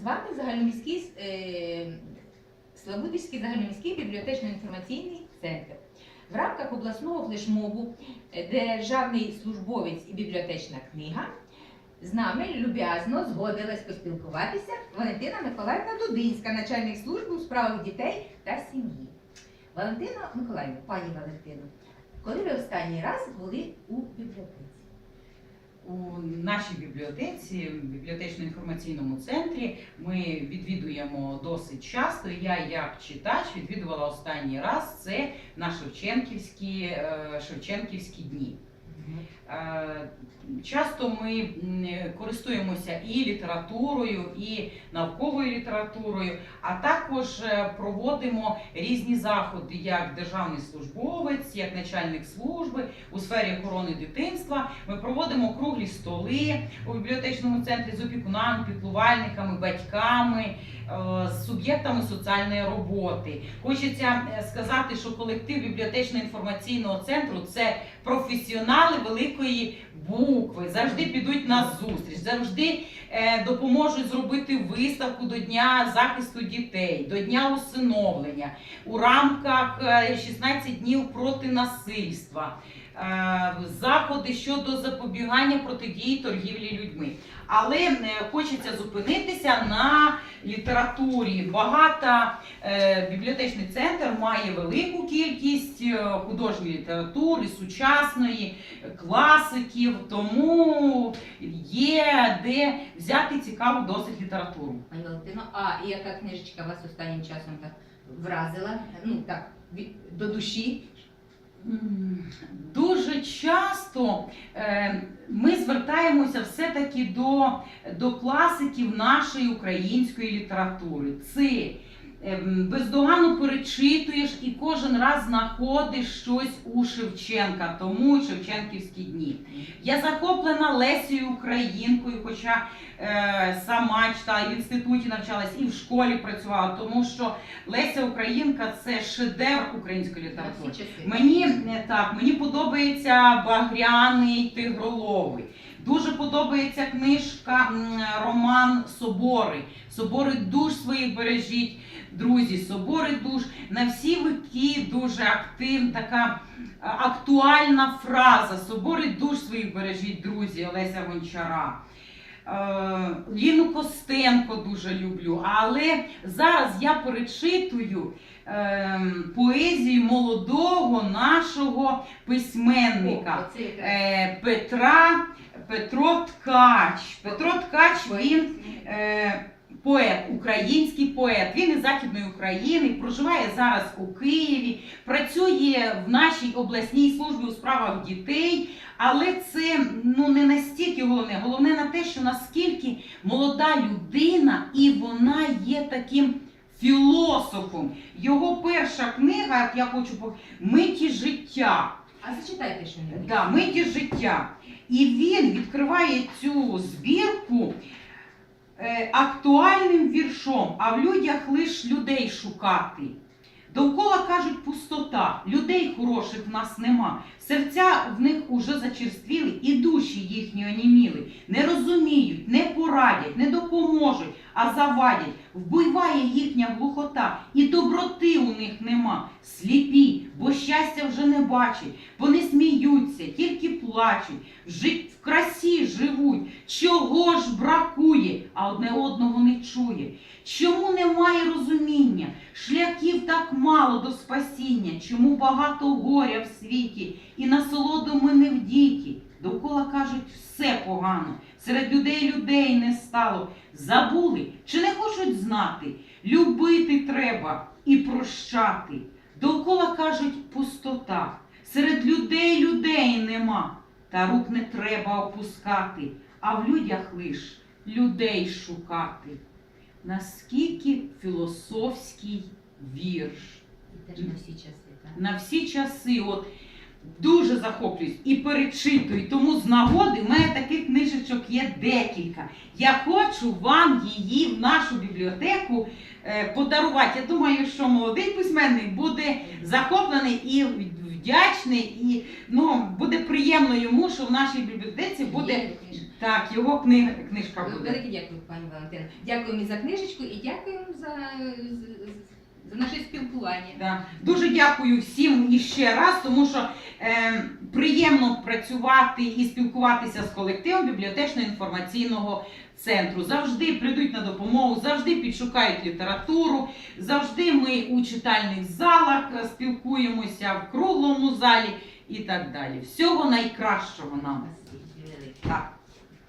З вами загальноміський е, Славутицький загальноміський бібліотечно-інформаційний центр. В рамках обласного флешмобу е, Державний службовець і бібліотечна книга з нами люб'язно згодилась поспілкуватися Валентина Миколаївна Дудинська, начальник служби у справах дітей та сім'ї. Валентина Миколаївна, пані Валентино, коли ви останній раз були у бібліотеці? У нашій бібліотеці, бібліотечно-інформаційному центрі, ми відвідуємо досить часто. Я, як читач, відвідувала останній раз це на Шевченківські, е, Шевченківські дні. Е, Часто ми користуємося і літературою, і науковою літературою, а також е, проводимо різні заходи як державний службовець, як начальник служби у сфері охорони дитинства. Ми проводимо круглі столи у бібліотечному центрі з опікунами, піклувальниками, батьками, з суб'єктами соціальної роботи. Хочеться е, сказати, що колектив бібліотечно-інформаційного центру це професіонали великої букви, завжди підуть на зустріч, завжди е, допоможуть зробити виставку до Дня захисту дітей, до Дня усиновлення у рамках е, 16 днів проти насильства. Е, Заходи щодо запобігання протидії торгівлі людьми. Але е, хочеться зупинитися на літературі. Багато е, бібліотечний центр має велику кількість художньої літератури, сучасної, класиків, тому є де взяти цікаву досить літературу. Пані Валентино, а яка книжечка вас останнім часом так вразила? Ну так, до душі? Часто е, ми звертаємося все-таки до, до класиків нашої української літератури. Це бездоганно перечитуєш і кожен раз знаходиш щось у Шевченка, тому Шевченківські дні. Я захоплена Лесією Українкою, хоча е, сама читала і в інституті навчалась, і в школі працювала, тому що Леся Українка це шедевр української літератури. Мені не так, мені подобається Багряний Тигроловий. Дуже подобається книжка роман Собори. Собори душ своїх бережіть, друзі. Собори душ на всі вики дуже активна, така е, актуальна фраза. Собори душ своїх бережіть, друзі, Олеся Гончара. Е, Ліну Костенко дуже люблю, але зараз я перечитую ем, поезію молодого нашого письменника е, Петра Петро Ткач. Петро Ткач він е, поет, український поет. Він із Західної України, проживає зараз у Києві, працює в нашій обласній службі у справах дітей. Але це ну не настільки головне. Головне на те, що наскільки молода людина, і вона є таким філософом. Його перша книга, як я хочу миті життя. А зачитайте що небудь. Да, миті життя. І він відкриває цю збірку актуальним віршом, а в людях лиш людей шукати. Довкола кажуть пустота, людей хороших в нас нема. Серця в них уже зачерствіли, і душі їхні оніміли. Не розуміють, не порадять, не допоможуть, а завадять. Вбиває їхня глухота, і доброти у них нема. Сліпі, бо щастя вже не бачать. Вони сміються, тільки плачуть, жить в красі живуть. Чого ж бракує, а одне одного не чує? Чому немає розуміння? Шляхів так мало до спасіння, чому багато горя в світі, і насолоду ми не вдіті. Довкола кажуть, все погано, серед людей людей не стало. Забули чи не хочуть знати? Любити треба і прощати. Довкола кажуть пустота, серед людей людей нема, та рук не треба опускати, а в людях лиш людей шукати. Наскільки філософський вірш І теж на всі часи. Так? на всі часи. От дуже захоплююсь і перечитую. Тому з нагоди в мене таких книжечок є декілька. Я хочу вам її в нашу бібліотеку е, подарувати. Я думаю, що молодий письменник буде захоплений і вдячний, і ну, буде приємно йому, що в нашій бібліотеці буде Так, його книга, книжка буде. Велике дякую, пані Валентина. Дякуємо і за книжечку і дякуємо за, за наше спілкування. Да. Дуже дякую всім іще раз, тому що е, приємно працювати і спілкуватися з колективом бібліотечно-інформаційного центру. Завжди прийдуть на допомогу, завжди підшукають літературу, завжди ми у читальних залах спілкуємося, в круглому залі і так далі. Всього найкращого нам. Так.